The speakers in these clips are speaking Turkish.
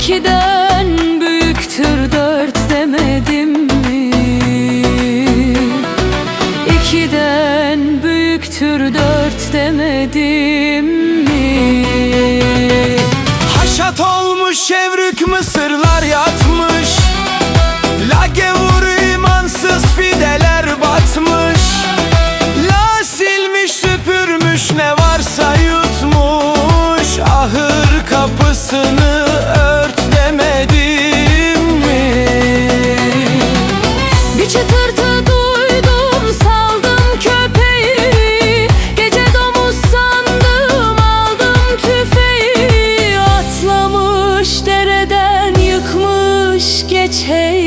ikiden büyüktür dört demedim mi? İkiden büyüktür dört demedim mi? Haşat olmuş çevrük mısırlar ya hey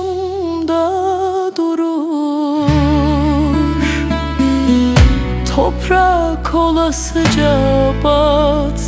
karşımda durur. Toprak olasıca bak